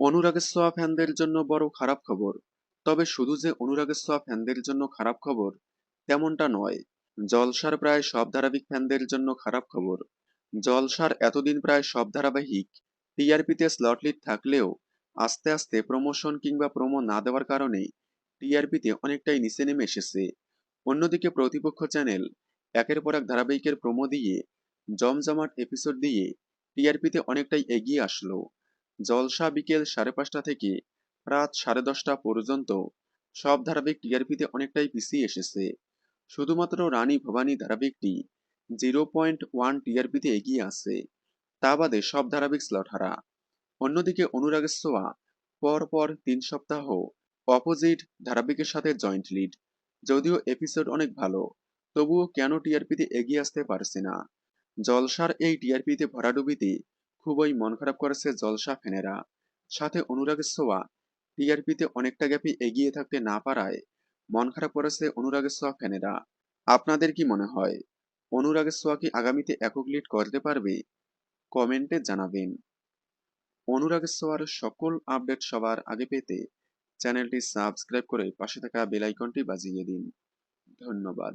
অনুরাগের সোয়া ফ্যানদের জন্য বড় খারাপ খবর। তবে শুধু যে অনুরাগের সোয়া ফ্যানদের জন্য খারাপ খবর, তেমনটা নয়। জলসার প্রায় সব ধারাবাহিক ফ্যানদের জন্য খারাপ খবর। জলসার এতদিন প্রায় সব ধারাবাহিক টিআরপিতে স্লট লিড থাকলেও আস্তে আস্তে প্রমোশন কিংবা প্রোমো না দেওয়ার কারণে টিআরপিতে অনেকটাই নিচে নেমে এসেছে। অন্যদিকে প্রতিপক্ষ চ্যানেল একের পর এক ধারাবাহিকের প্রোমো দিয়ে, জমজমাট এপিসোড দিয়ে টিআরপিতে অনেকটাই এগিয়ে আসলো। জলসা বিকেল সাড়ে পাঁচটা থেকে রাত সাড়ে দশটা পর্যন্ত সব ধারাবাহিক টিআরপিতে অনেকটাই পিছিয়ে এসেছে। শুধুমাত্র রানী ভবানী ধারাবাহিকটি জিরো পয়েন্ট ওয়ান টিআরপিতে এগিয়ে আছে। তা বাদে সব ধারাবাহিক স্লট হারা অন্যদিকে অনুরাগের সোয়া পর পর তিন সপ্তাহ অপোজিট ধারাবাহিকের সাথে জয়েন্ট লিড। যদিও এপিসোড অনেক ভালো, তবুও কেন টিআরপিতে এগিয়ে আসতে পারছে না? জলসার এই টিআরপিতে ভরাডুবিতে খুবই মন খারাপ করেছে জলসা ফ্যানেরা সাথে অনুরাগের সোয়া টিআরপিতে অনেকটা গ্যাপে এগিয়ে থাকতে না পারায় মন খারাপ করেছে অনুরাগের সোয়া ফ্যানেরা আপনাদের কি মনে হয়? অনুরাগের সোয়া কি আগামীতে একক লিড করতে পারবে? কমেন্টে জানাবেন। অনুরাগের সোয়ার সকল আপডেট সবার আগে পেতে চ্যানেলটি সাবস্ক্রাইব করে পাশে থাকা বেল আইকনটি বাজিয়ে দিন। ধন্যবাদ।